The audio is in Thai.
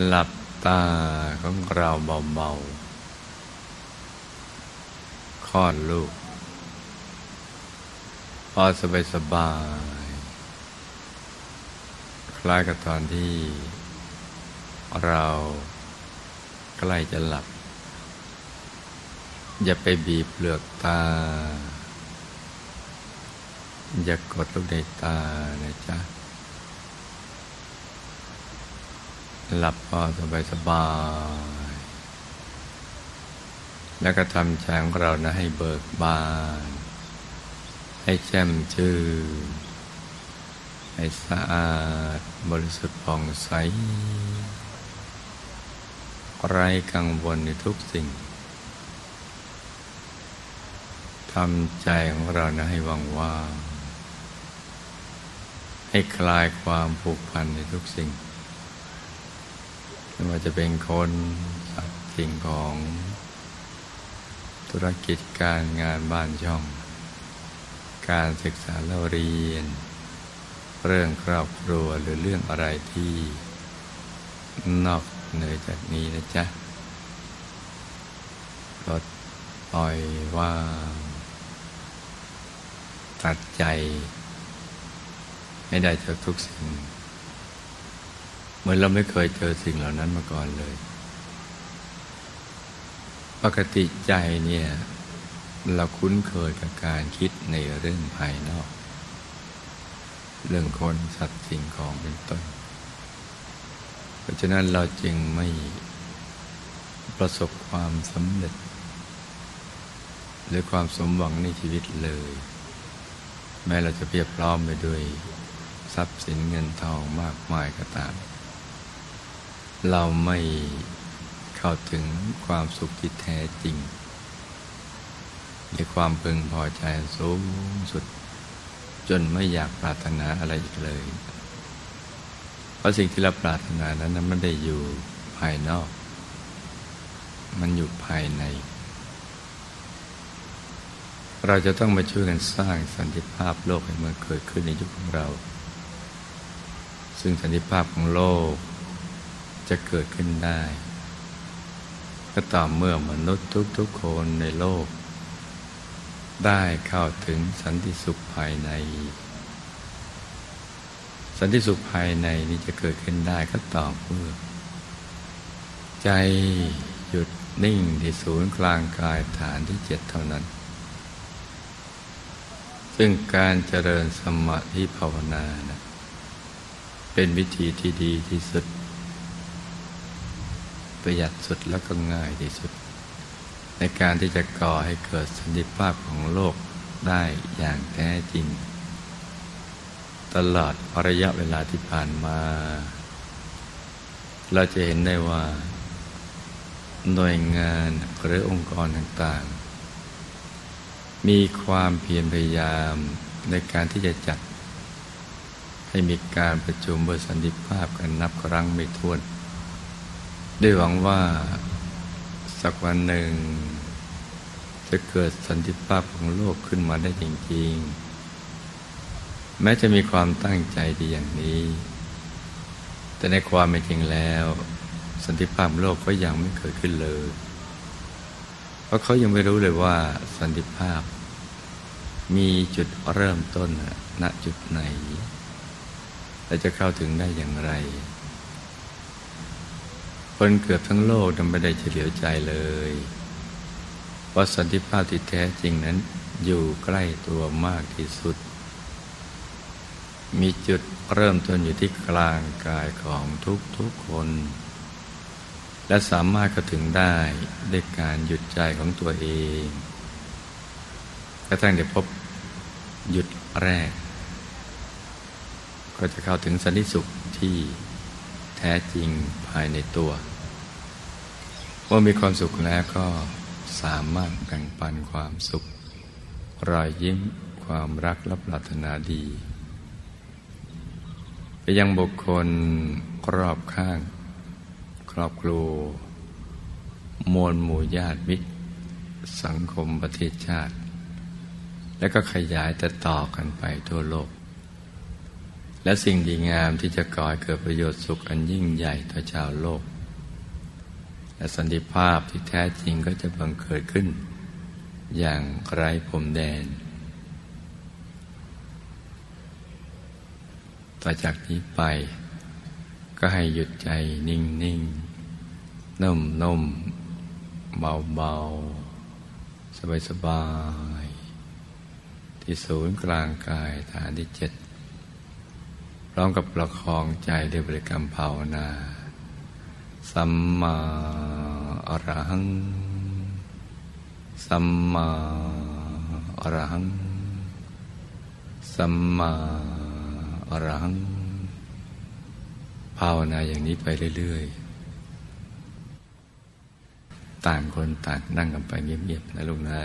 หลับตาของเราเบาๆคลอดลูก พอสบายสบาย คล้ายกับตอนที่ เราใกล้จะหลับ อย่าไปบีบเปลือกตา อย่ากดลูกในตานะจ๊ะ หลับพอสบายสบาย แล้วก็ทำใจของเรานะให้เบิกบาน ให้แจ่มชื่นให้สะอาดบริสุทธิ์ผ่องใส ไร้กังวลในทุกสิ่งทำใจของเรานะให้ว่างว่างให้คลายความผูกพันในทุกสิ่ง ไม่ว่าจะเป็นคนสัตว์สิ่งของ ธุรกิจการงานบ้านช่อง การศึกษาเราเรียน เรื่องครอบครัวหรือเรื่องอะไรที่ นอกเหนือจากนี้นะจ๊ะลดปล่อยว่างตัดใจ ให้ได้จากทุกสิ่ง เหมือนเราไม่เคยเจอสิ่งเหล่านั้นมาก่อนเลย ปกติใจเนี่ย เราคุ้นเคยกับการคิดในเรื่องภายนอก เรื่องคนสัตว์สิ่งของเป็นต้น เพราะฉะนั้นเราจึงไม่ประสบความสำเร็จ หรือความสมหวังในชีวิตเลย แม้เราจะเพียบพร้อมไปด้วยทรัพย์สินเงินทองมากมายก็ตาม เราไม่เข้าถึงความสุขที่แท้จริง ในความพึงพอใจสูงสุด จนไม่อยากปรารถนาอะไรอีกเลย เพราะสิ่งที่เราปรารถนานั้นมันไม่ได้อยู่ภายนอก มันอยู่ภายใน เราจะต้องมาช่วยกันสร้างสันติภาพโลกให้มันเกิดขึ้นในยุคของเรา ซึ่งสันติภาพของโลก จะเกิดขึ้นได้ ก็ต่อเมื่อมนุษย์ทุกๆคนในโลก ได้เข้าถึงสันติสุขภายใน สันติสุขภายในนี้จะเกิดขึ้นได้ก็ต่อเมื่อ ใจหยุดนิ่งที่ศูนย์กลางกายฐานที่เจ็ดเท่านั้น ซึ่งการเจริญสมาธิภาวนานะเป็นวิธีที่ดีที่สุด ประหยัดสุดแล้วก็ง่ายที่สุด ในการที่จะก่อให้เกิดสันติภาพของโลกได้อย่างแท้จริง ตลอดระยะเวลาที่ผ่านมา เราจะเห็นได้ว่า หน่วยงานหรือองค์กรต่างๆ มีความเพียรพยายามในการที่จะจัด ให้มีการประชุมเพื่อสันติภาพกันนับครั้งไม่ถ้วน ด้วยหวังว่าสักวันหนึ่ง จะเกิดสันติภาพของโลกขึ้นมาได้จริง ๆ แม้จะมีความตั้งใจดีอย่างนี้ แต่ในความเป็นจริงแล้ว สันติภาพโลกก็ยังไม่เกิดขึ้นเลย เพราะเขายังไม่รู้เลยว่าสันติภาพ มีจุดเริ่มต้นณจุดไหนและจะเข้าถึงได้อย่างไร คนเกือบทั้งโลกทำไม่ได้เฉลียวใจเลยว่าสันติภาพที่แท้จริงนั้นอยู่ใกล้ตัวมากที่สุด มีจุดเริ่มต้นอยู่ที่กลางกายของทุกๆคน และสามารถเข้าถึงได้ด้วยการหยุดใจของตัวเองกระทั่งได้พบหยุดแรก ก็จะเข้าถึงสันติสุขที่แท้จริงภายในตัว มื่อมีความสุขแล้วก็สามารถแบ่งปันความสุข รอยยิ้มความรักและปรารถนาดี ไปยังบุคคลรอบข้าง ครอบครัวมวลหมู่ญาติมิตร สังคมประเทศชาติ และก็ขยายแต่ต่อกันไปทั่วโลก และสิ่งดีงามที่จะก่อให้เกิดประโยชน์สุขอันยิ่งใหญ่ต่อชาวโลก และสันติภาพที่แท้จริงก็จะบังเกิดขึ้น อย่างไร้พรมแดน ต่อจากนี้ไป ก็ให้หยุดใจนิ่งนิ่งนุ่มนุ่มเบาเบาสบายสบาย ที่ศูนย์กลางกายฐานที่เจ็ดพร้อมกับประคองใจด้วยบริกรรมภาวนา สัมมาอรหัง สัมมาอรหัง สัมมาอรหัง ภาวนาอย่างนี้ไปเรื่อย ๆ ต่างคนต่างนั่งกันไปเงียบ ๆ นะลูกนะ